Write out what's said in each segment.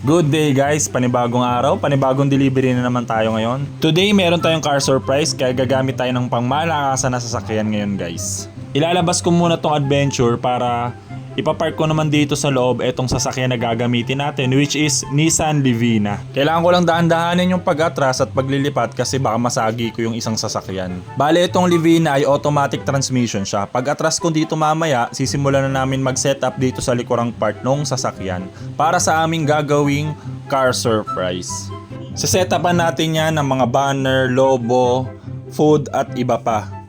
Good day guys, panibagong araw, panibagong delivery na naman tayo ngayon. Today meron tayong car surprise kaya gagamit tayo ng pangmalakasan na sasakyan ngayon guys. Ilalabas ko muna tong adventure para ipapark ko naman dito sa loob etong sasakyan na gagamitin natin which is Nissan Livina. Kailangan ko lang dahan-dahanin yung pag-atras at paglilipat kasi baka masagi ko yung isang sasakyan. Bale itong Livina ay automatic transmission siya. Pag atras ko dito mamaya, sisimulan na namin mag-setup dito sa likurang part ng sasakyan para sa aming gagawing car surprise. Sasetapan natin yan ng mga banner, logo, food at iba pa.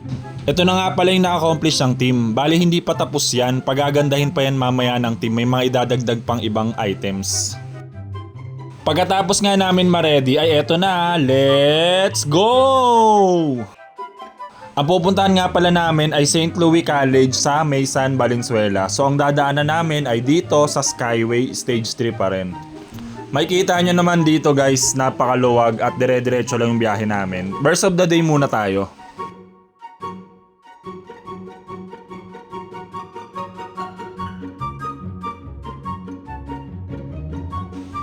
Ito na nga pala yung na-accomplish ng team. Bali hindi pa tapos yan, pagagandahin pa yan mamaya ng team. May mga idadagdag pang ibang items. Pagkatapos nga namin ma-ready ay eto na, let's go! Ang pupuntahan nga pala namin ay St. Louis College sa Maysan, Valenzuela. So ang dadaanan namin ay dito sa Skyway Stage 3 pa rin. Makikita nyo naman dito guys, napakaluwag at dire-diretso lang yung biyahe namin. Verse of the day muna tayo.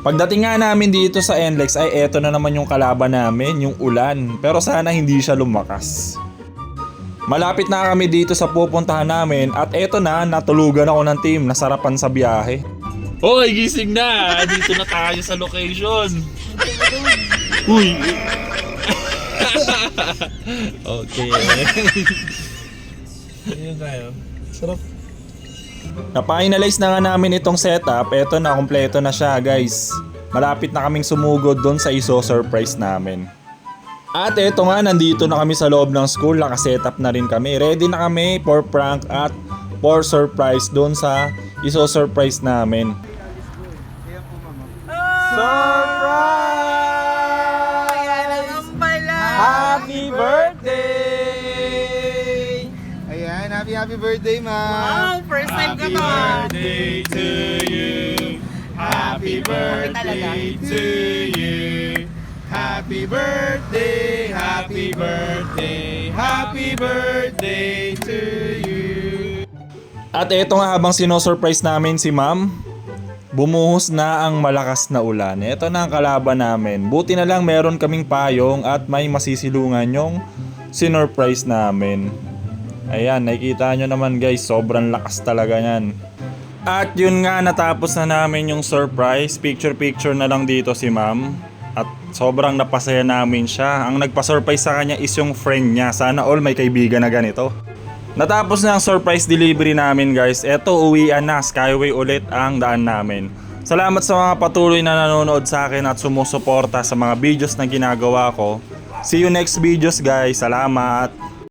Pagdating nga namin dito sa NLEX ay eto na naman yung kalaban namin, yung ulan. Pero sana hindi siya lumakas. Malapit na kami dito sa pupuntahan namin at eto na, natulugan ako ng team, nasarapan sa biyahe. Hoy, gising na! Dito na tayo sa location. Uy! okay. Ayun tayo. Sarap. Na-finalize na nga namin itong setup. Eto na, kompleto na siya guys. Malapit na kaming sumugod doon sa iso surprise namin. At eto nga, nandito na kami sa loob ng school. Nakasetup na rin kami. Ready na kami for prank at for surprise doon sa iso surprise namin. Surprise! Happy birthday! Ayan, happy happy birthday, ma. Wow, first time ka to. ah. birthday to you. Happy birthday to you. Happy birthday, happy birthday, happy birthday to you. At eto nga habang sinosurprise namin si ma'am, bumuhos na ang malakas na ulan. Ito na ang kalaban namin. Buti na lang meron kaming payong at may masisilungan yung sinurprise namin. Ayan, nakikita nyo naman guys, sobrang lakas talaga yan. At yun nga, natapos na namin yung surprise. Picture-picture na lang dito si ma'am. At sobrang napasaya namin siya. Ang nagpa-surprise sa kanya is yung friend niya. Sana all may kaibigan na ganito. Natapos na ang surprise delivery namin guys. Eto, uwian na. Skyway ulit ang daan namin. Salamat sa mga patuloy na nanonood sa akin at sumusuporta sa mga videos na ginagawa ko. See you next videos guys. Salamat!